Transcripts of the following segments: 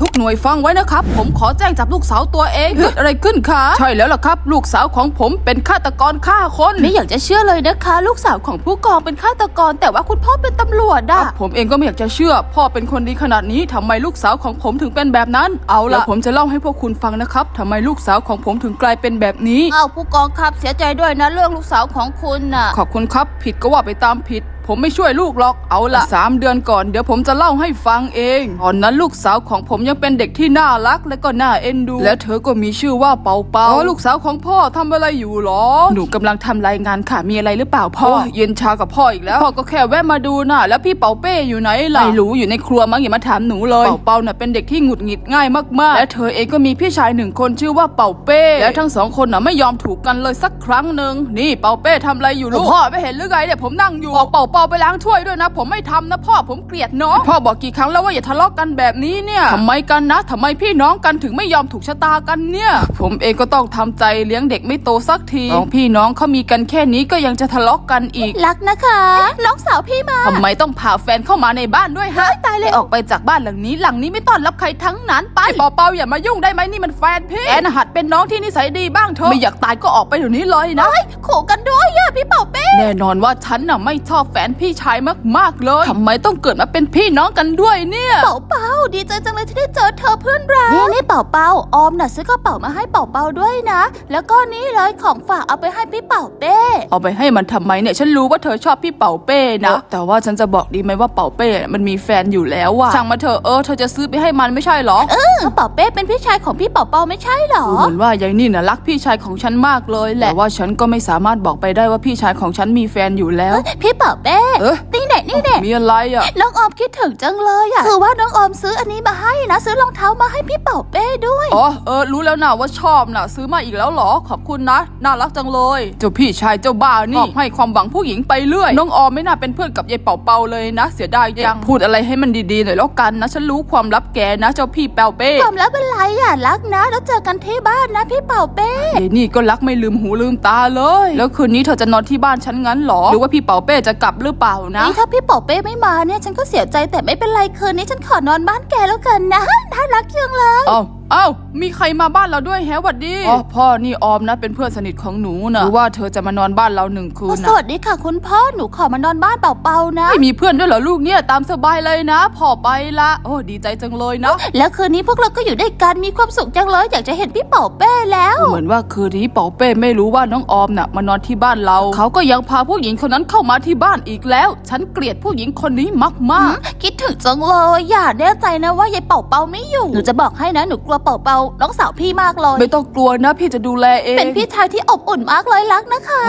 ทุกหน่วยฟังไว้นะครับ ผมขอแจ้งจับลูกสาวตัวเองเกิดอะไรขึ้นคะใช่แล้วล่ะครับ ลูกสาวของผมเป็นฆาตกรฆ่าคนไม่อยากจะเชื่อเลยนะคะ ลูกสาวของผู้กองเป็นฆาตกร แต่ว่าคุณพ่อเป็นตำรวจครัอะบผมเองก็ไม่อยากจะเชื่อ พ่อเป็นคนดีขนาดนี้ทำไมลูกสาวของผมถึงเป็นแบบนั้น เอาล่ะผมจะเล่าให้พวกคุณฟังนะครับทำไมลูกสาวของผมถึงกลายเป็นแบบนี้อ้าวผู้กองครับเสียใจด้วยนะเรื่องลูกสาวของคุณน่ะขอบคุณครับ ผิดก็ว่าไปตามผิด ผมไม่ช่วยลูกหรอกเอาละสามเดือนก่อนเดี๋ยวผมจะเล่าให้ฟังเองตอนนั้นลูกสาวของผมยังเป็นเด็กที่น่ารักและก็น่าเอ็นดู และเธอก็มีชื่อว่าเปาเปาลูกสาวของพ่อทำอะไรอยู่หรอ หนูกำลังทำรายงานค่ะมีอะไรหรือเปล่าพ่อ เย็นชากับพ่ออีกแล้วพ่อก็แค่แวะมาดูน่ะ แล้วพี่เปาเป้อยู่ไหนล่ะไม่รู้อยู่ในครัวมั้งอย่ามาถามหนูเลยเปาเปาน่ะเป็นเด็กที่หงุดหงิดง่ายมากๆ และเธอเองก็มีพี่ชายหนึ่งคนชื่อว่าเปาเป้ และทั้งสองคนน่ะไม่ยอมถูกกันเลยสักครั้งหนึ่งนี่เปาเป้ทำอะไรอยู่ลูกพ่อไม่เห็นหรือไงเนี่ยผมนั่งอยู่บอกเป่าเป่าไปล้างถ้วยด้วยนะ ผมไม่ทำนะพ่อผมเกลียดน้องพ่อบอกกี่ครั้งแล้วว่าอย่าทะเลาะกันแบบนี้เนี่ยทำไมกันนะทำไมพี่น้องกันถึงไม่ยอมถูกชะตากันเนี่ย ผมเองก็ต้องทำใจเลี้ยงเด็กไม่โตสักทีสองพี่น้องเขามีกันแค่นี้ก็ยังจะทะเลาะกันอีกรักนะคะน้องสาวพี่มาทำไมต้องพาแฟนเข้ามาในบ้านด้วยฮะตายเลยออกไปจากบ้านหลังนี้ หลังนี้ไม่ต้อนรับใครทั้งนั้นไปเปาเปาอย่ามายุ่งได้ไหมนี่มันแฟนพี่แอนหัดเป็นน้องที่นิสัยดีบ้างเถอะไม่อยากตายก็ออกไปเดี๋ยวนี้เลยนะขู่กันด้วยอะพี่เป่าเป้แน่นอนว่าฉันน่ะไม่ชอบแฟนพี่ชายมากๆเลยทำไมต้องเกิดมาเป็นพี่น้องกันด้วยเนี่ย เป่าเป่าดีใจจังเลยที่ได้เจอเธอเพื่อนรักนี่นี่เป่าเป่าออมน่ะซื้อกระเป๋ามาให้เป่าเป่าด้วยนะ แล้วก็นี่เลยของฝากเอาไปให้พี่เป่าเป้เอาไปให้มันทำไมเนี่ยฉันรู้ว่าเธอชอบพี่เป่าเป้นะ แต่ว่าฉันจะบอกดีไหมว่าเป่าเป้มันมีแฟนอยู่แล้วอะช่างมาเถอะเออเธอจะซื้อไปให้มันไม่ใช่เหรอกระเป๋าเป้เป็นพี่ชายของพี่เป่าเป่าไม่ใช่เหรอดูเหมือนว่ายายนี่น่ะรักพี่ชายของฉันมากเลยแหละแต่ว่าฉันก็ไม่สามารถบอกไปได้ว่าพี่ชายของฉันมีแฟนอยู่แล้ว พี่เป่าเป้เอ๊ะ นี่เด็นี่เด็มีอะไรอะน้องออมคิดถึงจังเลยอะคือว่าน้องออมซื้ออันนี้มาให้นะ ซื้อรองเท้ามาให้พี่เป่าเป้ด้วย อ๋อ เออ รู้แล้วนะว่าชอบนะซื้อมาอีกแล้วเหรอ ขอบคุณนะ น่ารักจังเลย เจ้าพี่ชายเจ้าบ้านี่ให้ความหวังผู้หญิงไปเรื่อย น้องออมไม่น่าเป็นเพื่อนกับยายเป่าเปาเลยนะ เสียดายจัง พูดอะไรให้มันดีๆหน่อยแล้วกันนะ ฉันรู้ความลับแกนะ เจ้าพี่เปาเป้ ความลับเป็นไรอะรักนะ แล้วเจอกันที่บ้านนะพี่เป่าเป้เอ้นี่ก็รักไม่ลืมหูลืมตาเลย แล้วคืนนี้เธอจะนอนที่บ้านฉันงั้นเหรอ หรือว่าพี่เป่าเป้จะกลับหรือเปล่านะ นี่ถ้าพี่เป่าเป้ไม่มาเนี่ยฉันก็เสียใจแต่ไม่เป็นไรคืนนี้ฉันขอนอนบ้านแกแล้วกันนะน่ารักจังเลย เอ้า เอ้ามีใครมาบ้านเราด้วยแฮะหวัดดีอ๋อพ่อนี่ออมนะเป็นเพื่อนสนิทของหนูนะหรือว่าเธอจะมานอนบ้านเราหนึ่งคืนสนะวัสดีค่ะคุณพ่อหนูขอมานอนบ้านเป่าๆนะไม่มีเพื่อนด้วยเหรอลูกเนี่ยตามสบายเลยนะพ่อไปละโอ้ดีใจจังเลยนะ แล้วคืนนี้พวกเราก็อยู่ด้วยกันมีความสุขจังเลยอยากจะเห็นพี่เป่าเป้แล้ว เหมือนว่าคืนนี้เป๋าเป้ไม่รู้ว่าน้องออมน่ะมานอนที่บ้านเรา เขาก็ยังพาผู้หญิงคนนั้นเข้ามาที่บ้านอีกแล้ว ฉันเกลียดผู้หญิงคนนี้มากคิดถึงจังเลยอย่าแน่ใจนะว่ายายเป่าเป่าไม่อยู่หนูจะบอกให้นะหนูกลัวเป่าเป่าน้องสาวพี่มากเลยๆไม่ต้องกลัวนะพี่จะดูแลเอง เป็นพี่ชายที่อบอุ่นมากเลยรักนะคะ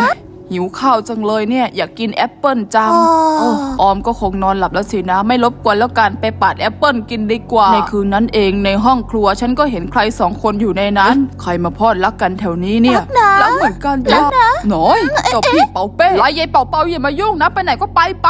หิวข้าวจังเลยเนี่ย อยากกินแอปเปิลจังอ๋อเออออมก็คงนอนหลับแล้วสินะ ไม่รบกวนแล้วกันไปปาดแอปเปิลกินดีกว่า ในคืนนั้นเองในห้องครัวฉันก็เห็นใครสองคนอยู่ในนั้น ใครมาพอดรักกันแถวนี้เนี่ยนะรักเหมือนกันจ้ะหน่อยเจ้าพี่เป่าเป้ไล่ยายเป่าเป่าอย่ามายุ่งนะไปไหนก็ไปไป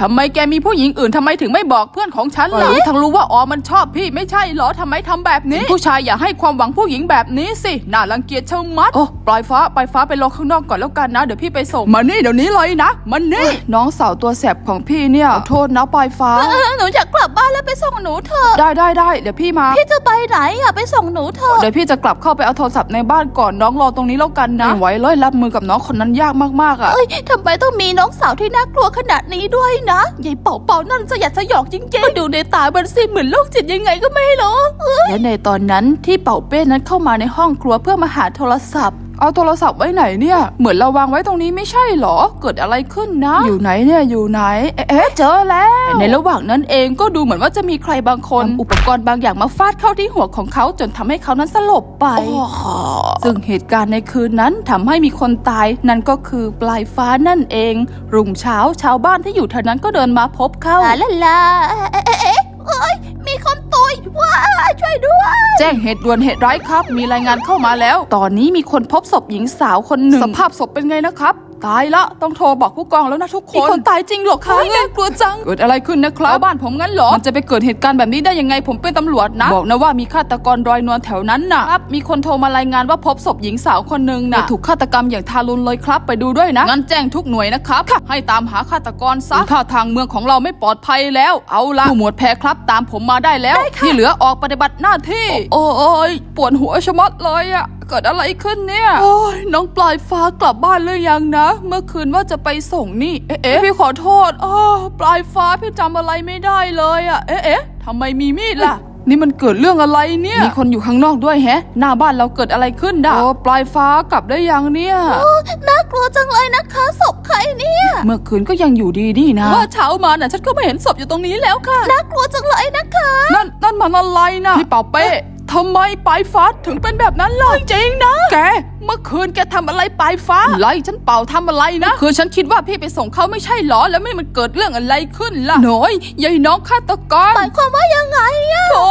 ทำไมแกมีผู้หญิงอื่นทำไมถึงไม่บอกเพื่อนของฉันล่ะทั้งรู้ว่าอ๋อมันชอบพี่ไม่ใช่เหรอทำไมทำแบบนี้ ผู้ชายอย่าให้ความหวังผู้หญิงแบบนี้สิน่ารังเกียจเชามัดโอ้ปล่อยฟ้าปล่อยฟ้าไปรอข้างนอกก่อนแล้วกันนะเดี๋ยวพี่ไปส่งมานี่เดี๋ยวนี้เลยนะมันนี่น้องสาวตัวแสบของพี่เนี่ยขอโทษนะปล่อยฟ้าเออหนูอยากกลับบ้านแล้วไปส่งหนูเถอะได้ได้ได้เดี๋ยวพี่มาพี่จะไปไหนอะไปส่งหนูเถอะเดี๋ยวพี่จะกลับเข้าไปเอาโทรศัพท์ในบ้านก่อนน้องรอตรงนี้แล้วกันนะไม่ไหวเลยรับมือกับน้องคนนั้นยากมากๆอะเอ้ยทำไมต้องมีน้องสาวที่น่ากลัวขนาดนี้ด้วยนะยายเป่าเป่านั่นสยดสยองจริงๆดูในตามันสิเหมือนโรคจิตยังไงก็ไม่รู้และในตอนนั้นที่เป่าเป้นั้นเข้ามาในห้องครัวเพื่อมาหาโทรศัพท์ เอาโทรศัพท์ไว้ไหนเนี่ย เหมือนเราวางไว้ตรงนี้ไม่ใช่เหรอ เกิดอะไรขึ้นนะ อยู่ไหนเนี่ยอยู่ไหน เอ๊ะเอ๊ะเจอแล้วแต่ในระหว่างนั้นเองก็ดูเหมือนว่าจะมีใครบางคนเอาอุปกรณ์บางอย่างมาฟาดเข้าที่หัวของเขาจนทำให้เขานั้นสลบไป ซึ่งเหตุการณ์ในคืนนั้นทำให้มีคนตายนั่นก็คือปลายฟ้านั่นเอง รุ่งเช้าชาวบ้านที่อยู่แถวนั้นก็เดินมาพบเข้าลาลา มีคนตุยว้าช่วยด้วย แจ้งเหตุด่วนเหตุร้ายครับ มีรายงานเข้ามาแล้ว ตอนนี้มีคนพบศพหญิงสาวคนหนึ่ง สภาพศพเป็นไงนะครับ ตายละต้องโทรบอกผู้กองแล้วนะทุกคนมีคนตายจริงเหรอคะเฮ้ยน่ากลัวจัง เกิดอะไรขึ้นนะครับ บ้านผมงั้นเหรอ มันจะไปเกิดเหตุการณ์แบบนี้ได้ยังไงผมเป็นตำรวจนะ บอกนะว่ามีฆาตกรรอยนวลแถวนั้นนะครับ มีคนโทรมารายงานว่าพบศพหญิงสาวคนหนึ่งนะถูกฆาตกรรมอย่างทารุณเลยครับ ไปดูด้วยนะ งั้นแจ้งทุกหน่วยนะครับ ให้ตามหาฆาตกรซะท่าทางเมืองของเราไม่ปลอดภัยแล้ว เอาละผู้หมวดแพรครับ ตามผมมาได้แล้ว ที่เหลือออกปฏิบัติหน้าที่ โอ้ยปวดหัวชะมัดเลยอะ เกิดอะไรขึ้นเนี่ย โอ้ยน้องปลายฟ้ากลับบ้านหรือยังนะ เมื่อคืนว่าจะไปส่งนี่ เอ๊ะเอ๊ะพี่ขอโทษอ๋อปลายฟ้าพี่จำอะไรไม่ได้เลยอะเอ๊ะเอ๊ะทำไมมีมีดล่ะ นี่มันเกิดเรื่องอะไรเนี่ย มีคนอยู่ข้างนอกด้วยแฮะ หน้าบ้านเราเกิดอะไรขึ้นด่าโอ้ปลายฟ้ากลับได้ยังเนี่ยน่ากลัวจังเลยนะคะศพใครเนี่ย เมื่อคืนก็ยังอยู่ดีนี่นะ ว่าเช้ามาน่ะฉันก็ไม่เห็นศพอยู่ตรงนี้แล้วค่ะ น่ากลัวจังเลยนะคะ นั่นนั่นมันอะไรนะพี่เป่าเป้ ทำไมปลายฟ้าถึงเป็นแบบนั้นล่ะจริงนะ แก เมื่อคืนแกทำอะไรปลายฟ้าไล่ฉันเป่าทำอะไรนะ คือฉันคิดว่าพี่ไปส่งเขาไม่ใช่หรอ แล้วไม่มันเกิดเรื่องอะไรขึ้นล่ะน้อยยายน้องฆาตกรหมายความว่ายังไงอะโอ้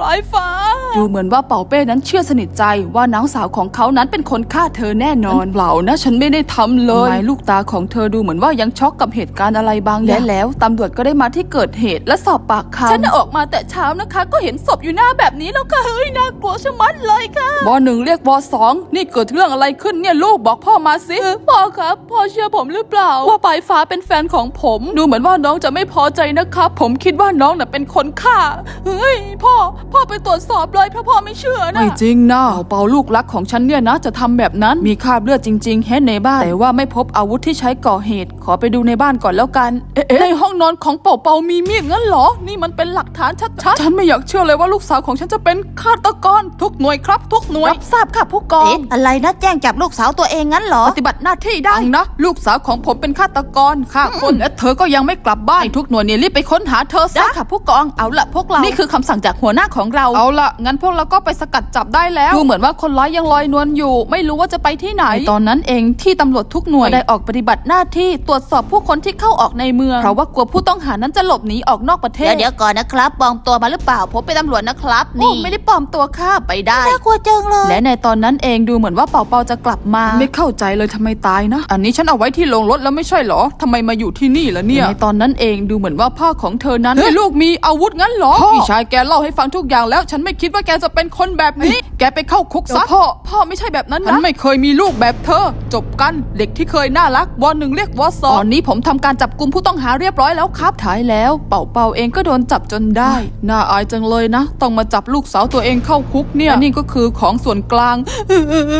ปลายฟ้า ดูเหมือนว่าเป่าเป้นั้นเชื่อสนิทใจว่าน้องสาวของเขานั้นเป็นคนฆ่าเธอแน่นอนเปล่านะฉันไม่ได้ทำเลยทำไมลูกตาของเธอดูเหมือนว่ายังช็อกกับเหตุการณ์อะไรบางอย่างและแล้วตำรวจก็ได้มาที่เกิดเหตุและสอบปากคำฉันออกมาแต่เช้านะคะ ก็เห็นศพอยู่หน้าแบบนี้แล้วค่ะเฮ้ยน่ากลัวชะมัดเลยค่ะบหนึ่งเรียกบสองนี่เกิดเรื่องอะไรขึ้นเนี่ยลูกบอกพ่อมาสิพ่อครับพ่อเชื่อผมหรือเปล่า ว่าปลายฟ้าเป็นแฟนของผม ดูเหมือนว่าน้องจะไม่พอใจนะครับ ผมคิดว่าน้องน่ะเป็นคนฆ่าเฮ้ยพ่อ พ่อไปตรวจสอบเลยถ้าพ่อไม่เชื่อนะไม่จริงนะเปาลูกรักของฉันเนี่ยนะ จะทำแบบนั้นมีคราบเลือดจริง ๆแฮะในบ้านแต่ว่าไม่พบอาวุธที่ใช้ก่อเหตุ ขอไปดูในบ้านก่อนแล้วกันเอ๊ะในห้องนอนของเป่าเปามีมีดงั้นเหรอ นี่มันเป็นหลักฐานชัดๆฉันไม่อยากเชื่อเลยว่าลูกสาวของฉันจะเป็นฆาตกรทุกหน่วยครับทุกหน่วยรับทราบค่ะผู้กอง เอ๊ะอะไรนะแจ้งจับลูกสาวตัวเองงั้นเหรอ ปฏิบัติหน้าที่ได้นะ ลูกสาวของผมเป็นฆาตกรฆ่าคนและเธอก็ยังไม่กลับบ้านให้ทุกหน่วยเนี่ยรีบไปค้นหาเธอซะค่ะผู้กองเอาละพวกเรานี่คือคำสั่งจากหัวหน้าของเราเอาละงั้นพวกเราก็ไปสกัดจับได้แล้วดูเหมือนว่าคนร้ายยังลอยนวลอยู่ ไม่รู้ว่าจะไปที่ไหนในตอนนั้นเองที่ตำรวจทุกหน่วยได้ออกปฏิบัติหน้าที่ตรวจสอบผู้คนที่เข้าออกในเมืองเพราะว่ากลัวผู้ต้องหานั้นจะหลบหนีออกนอกประเทศเดี๋ยวเดี๋ยวก่อนนะครับปลอมตัวมาหรือเปล่าผมเป็นตำรวจนะครับ นี่นี่ไม่ได้ปลอมตัวค่ะไปได้ น่ากลัวจังเลย และในตอนนั้นเองดูเหมือนว่าเป่าเปาจะกลับมา ไม่เข้าใจเลยทำไมตายนะ อันนี้ฉันเอาไว้ที่โรงรถแล้วไม่ใช่เหรอทำไมมาอยู่ที่นี่ล่ะเนี่ย ในตอนนั้นเองดูเหมือนว่าพ่อของเธอนั้นเฮ้ยลูกมีอาวุธงั้นเหรอพี่ชายแกเล่าให้ฟังทุกอย่างแล้ว ฉันไม่คิดว่าแกจะเป็นคนแบบนี้ แกไปเข้าคุกซะพ่อพ่อไม่ใช่แบบนั้นนะฉันไม่เคยมีลูกแบบเธอ จบกันเด็กที่เคยน่ารักวอหนึ่งเรียกวอสองตอนนี้ผมทำการจับกุมผู้ต้องหาเรียบร้อยแล้วครับท้ายแล้ว เป่าเป่าเองก็โดนจับจนได้น่าอายจังเลยนะ ต้องมาจับลูกสาวตัวเองเข้าคุกเนี่ยนี่ก็คือของส่วนกลาง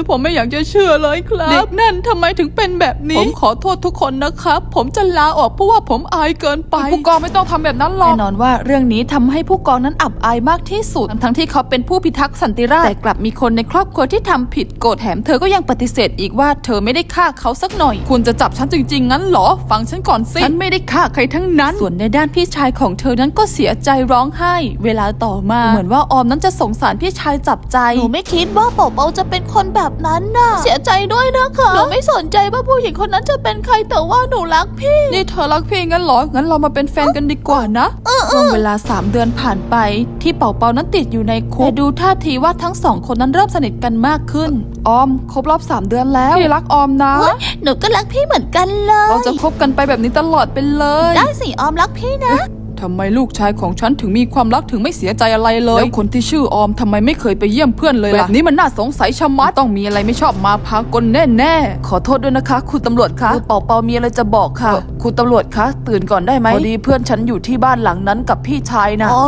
ผมไม่อยากจะเชื่อเลยครับเด็กนั่นทำไมถึงเป็นแบบนี้ ผมขอโทษทุกคนนะครับ ผมจะลาออกเพราะว่าผมอายเกินไป ผู้กองไม่ต้องทำแบบนั้นหรอกแน่นอนว่าเรื่องนี้ทำให้ผู้กองนั้นอับอายมากที่สุด ทั้งๆที่เขาเป็นผู้พิทักษ์สันติราษฎร์แต่กลับมีคนในครอบครัวที่ทำผิดกฎแถมเธอก็ยังปฏิเสธอีกว่าเธอไม่ได้ฆ่าเขาสักหน่อย คุณจะจับฉันจริงๆ งั้นเหรอ ฟังฉันก่อนสิฉันไม่ได้ฆ่าใครทั้งนั้น ส่วนในด้านพี่ชายของเธอนั้นก็เสียใจร้องไห้ เวลาต่อมาเหมือนว่าออมนั้นจะสงสารพี่ชายจับใจ หนูไม่คิดว่าเป่าเปาจะเป็นคนแบบนั้นน่ะ เสียใจด้วยนะคะ หนูไม่สนใจว่าผู้หญิงคนนั้นจะเป็นใครแต่ว่าหนูรักพี่ นี่เธอรักพี่งั้นเหรอ งั้นเรามาเป็นแฟนกันดีกว่านะช่วงเวลา3เดือนผ่านไป ที่เป่าเปานั้นติดอยู่ในคุกแต่ดูท่าทีว่าทั้งสองคนนั้นเริ่มสนิทกันมากขึ้น ออม ครบรอบ3เดือนแล้วพี่รักออมนะเฮ้ยหนูก็รักพี่เหมือนกันเลย เราจะคบกันไปแบบนี้ตลอดไปเลย ได้สิออมรักพี่นะ ทำไมลูกชายของฉันถึงมีความรักถึงไม่เสียใจอะไรเลย แล้วคนที่ชื่อออมทำไมไม่เคยไปเยี่ยมเพื่อนเลยล่ะแบบนี้มันน่าสงสัยชะมัดต้องมีอะไรไม่ชอบมาพากลแน่ๆ ขอโทษด้วยนะคะ คุณตำรวจคะเป่าเปามีอะไรจะบอกค่ะ คุณตำรวจคะตื่นก่อนได้ไหมพอดีเพื่อนฉันอยู่ที่บ้านหลังนั้นกับพี่ชายนะอ๋อ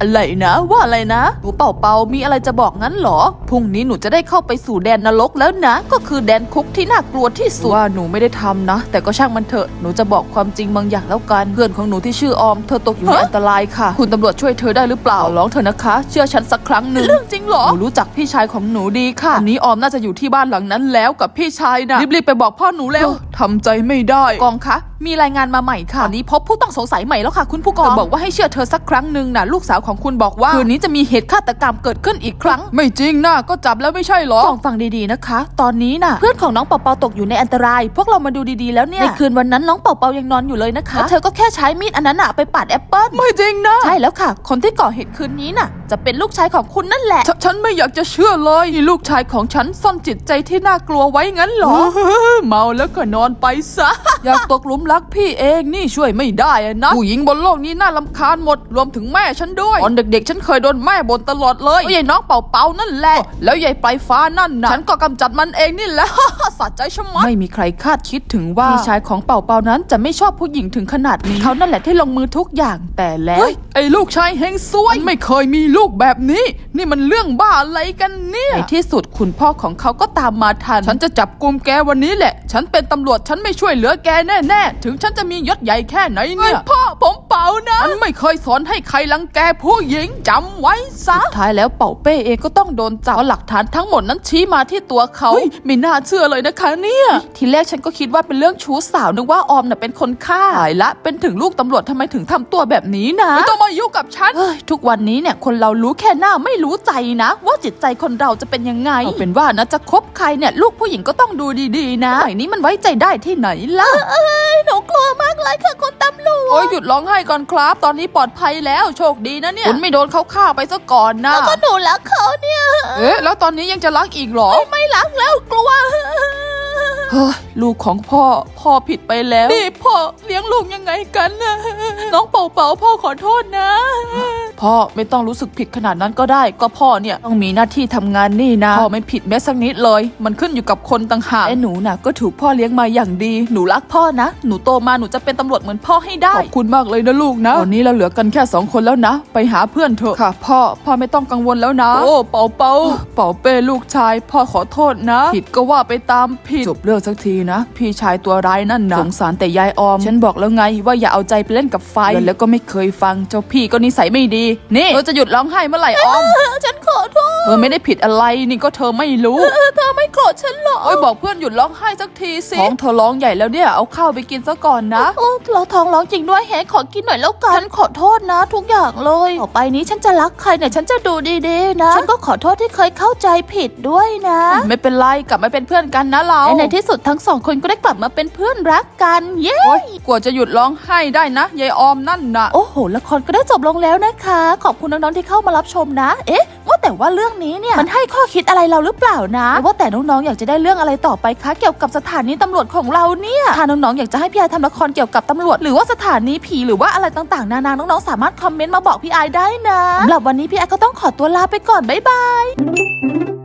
อะไรนะว่าอะไรนะหนูเป่าเปามีอะไรจะบอกงั้นเหรอพรุ่งนี้หนูจะได้เข้าไปสู่แดนนรกแล้วนะ ก็คือแดนคุกที่น่ากลัวที่สุดว่าหนูไม่ได้ทำนะ แต่ก็ช่างมันเถอะหนูจะบอกความจริงบางอย่างแล้วกันเพื่อนของหนูที่ชื่อออมเธอตกอยู่ในอันตรายค่ะ คุณตำรวจช่วยเธอได้หรือเปล่าร้องเธอะนะคะ เชื่อฉันสักครั้งหนึ่งเรื่องจริงเหรอหนูรู้จักพี่ชายของหนูดีค่ะอันนี้ออมน่าจะอยู่ที่บ้านหลังนั้นแล้วกับพี่ชายนะรีบๆไปบอกพ่อหนูเร็วทำใจไม่ได้กองคะ มีรายงานมาใหม่ค่ะตอนนี้พบผู้ต้องสงสัยใหม่แล้วค่ะ คุณผู้กองบอกว่าให้เชื่อเธอสักครั้งหนึ่งนะลูกสาวของคุณบอกว่าคืนนี้จะมีเหตุฆาตกรรมเกิดขึ้นอีกครั้ง ไม่จริงนะก็จับแล้วไม่ใช่เหรอลองฟังดีๆนะคะ ตอนนี้น่ะ เพื่อนของน้องเปาเปาตกอยู่ในอันตราย พวกเรามาดูดีๆแล้วเนี่ยในคืนวันนั้นน้องเปาเปายังนอนอยู่เลยนะคะแล้วเธอก็แค่ใช้มีดอันนั้นน่ะไปปาดแอปเปิ้ลไม่จริงนะใช่แล้วค่ะ คนที่ก่อเหตุคืนนี้น่ะ จะเป็นลูกชายของคุณนั่นแหละ ฉฉันไม่อยากจะเชื่อเลยนี่ลูกชายของฉันซ่อนจิตใจที่น่ากลัวไว้งั้นเหรอเมาแล้วก็นอนไปซะอยากตกหลุมรักพี่เองนี่ช่วยไม่ได้อะนะผู้หญิงบนโลกนี้น่าลำคาญหมด รวมถึงแม่ฉันด้วยตอนเด็กๆ ฉันเคยโดนแม่บ่นตลอดเลยว่ายายน้องเป่าเป่าๆนั่นแหละ แล้วยายปลายฟ้านั่นนะฉันก็กำจัดมันเองนี่แหละสะใจชะมัดไม่มีใครคาดคิดถึงว่าพี่ชายของเป่าเปานั้นจะไม่ชอบผู้หญิงถึงขนาดนี้เขานั่นแหละที่ลงมือทุกอย่างแต่แล้วเฮ้ยไอ้ลูกชายเฮงซวยมันไม่เคยมีลูกแบบนี้ นี่มันเรื่องบ้าอะไรกันเนี่ยในที่สุดคุณพ่อของเขาก็ตามมาทัน ฉันจะจับกลุ่มแกวันนี้แหละ ฉันเป็นตำรวจฉันไม่ช่วยเหลือแกแน่ๆถึงฉันจะมียศใหญ่แค่ไหนเนี่ย พ่อผมเป่านะฉันไม่เคยสอนให้ใครรังแกผู้หญิงจำไว้ซะสุดท้ายแล้วเป่าเป้เองก็ต้องโดนจับเพราะหลักฐานทั้งหมดนั้นชี้มาที่ตัวเขาเฮ้ยไม่น่าเชื่อเลยนะคะเนี่ย ทีแรกฉันก็คิดว่าเป็นเรื่องชู้สาวนึกว่าออมน่ะเป็นคนฆ่าตายละเป็นถึงลูกตำรวจทำไมถึงทำตัวแบบนี้นะไม่ต้องมายุ่งกับฉันเฮ้ยทุกวันนี้เนี่ยคนเรารู้แค่หน้าไม่รู้ใจนะ ว่าจิตใจคนเราจะเป็นยังไงเอาเป็นว่านะจะคบใครเนี่ยลูกผู้หญิงก็ต้องดูดีๆนะสมัยนี้มันไว้ใจได้ที่ไหนล่ะหนูกลัวมากเลยค่ะคุณตำรวจโอ้ยหยุดร้องไห้ก่อนครับ ตอนนี้ปลอดภัยแล้วโชคดีนะเนี่ยคุณไม่โดนเขาฆ่าไปซะก่อนนะก็หนูรักเขาเนี่ยเอ๊ะแล้วตอนนี้ยังจะรักอีกเหรอ ไม่รักแล้วกลัวเฮ้ยลูกของพ่อพ่อผิดไปแล้วนี่พ่อเลี้ยงลูกยังไงกันนะน้องเป่าเป่าพ่อขอโทษนะ พ่อไม่ต้องรู้สึกผิดขนาดนั้นก็ได้ ก็พ่อเนี่ยต้องมีหน้าที่ทำงานนี่นะพ่อไม่ผิดแม้สักนิดเลย มันขึ้นอยู่กับคนต่างหากไอ้หนูน่ะก็ถูกพ่อเลี้ยงมาอย่างดีหนูรักพ่อนะ หนูโตมาหนูจะเป็นตำรวจเหมือนพ่อให้ได้ขอบคุณมากเลยนะลูกนะตอนนี้เราเหลือกันแค่สองคนแล้วนะ ไปหาเพื่อนเถอะค่ะ พ่อพ่อไม่ต้องกังวลแล้วนะ โอ้เป่าเป่าเป่าเป้ลูกชาย พ่อขอโทษนะ ผิดก็ว่าไปตามผิดจบเรื่องสักทีนะ พี่ชายตัวร้ายนั่นนะสงสารแต่ยายออม ฉันบอกแล้วไงว่าอย่าเอาใจไปเล่นกับไฟแล้วก็ไม่เคยฟังเจ้าพี่ก็นิสัยไม่ดีนี่เธอจะหยุดร้องไห้เมื่อไหร่ออม ฉันขอโทษ เธอไม่ได้ผิดอะไรนี่ก็เธอไม่รู้ เธอไม่โกรธฉันหร อโอ้ยบอกเพื่อนหยุดร้องไห้สักทีสิท้องเธอร้องใหญ่แล้วเนี่ยเอาข้าวไปกินซะก่อนนะโอ้เราท้องร้องจริงด้วยแฮะขอกินหน่อยแล้วกันฉันขอโทษนะ ทุกอย่างเลยต่อไปนี้ฉันจะรักใครเนี่ยฉันจะดูดีๆนะฉันก็ขอโทษที่เคยเข้าใจผิดด้วยนะ ไม่เป็นไรกลับมาเป็นเพื่อนกันนะเราและในที่สุดทั้งสองคนก็ได้กลับมาเป็นเพื่อนรักกันเย้โอ๊ยกว่าจะหยุดร้องไห้ได้นะยายออมนั่นน่ะโอ้โหละครก็ได้จบลงแล้วนะคะ ขอบคุณน้องๆที่เข้ามารับชมนะ เอ๊ะว่า แต่ว่าเรื่องนี้เนี่ยมันให้ข้อคิดอะไรเราหรือเปล่านะ ว่าแต่น้องๆอยากจะได้เรื่องอะไรต่อไปคะเกี่ยวกับสถานีตำรวจของเราเนี่ยถ้าน้องๆอยากจะให้พี่ไอทำละครเกี่ยวกับตำรวจ หรือว่าสถานีผีหรือว่าอะไรต่างๆ นานาน้องๆสามารถคอมเมนต์มาบอกพี่ไอได้นะสำหรับวันนี้พี่ไอก็ต้องขอตัวลาไปก่อนบ๊ายบาย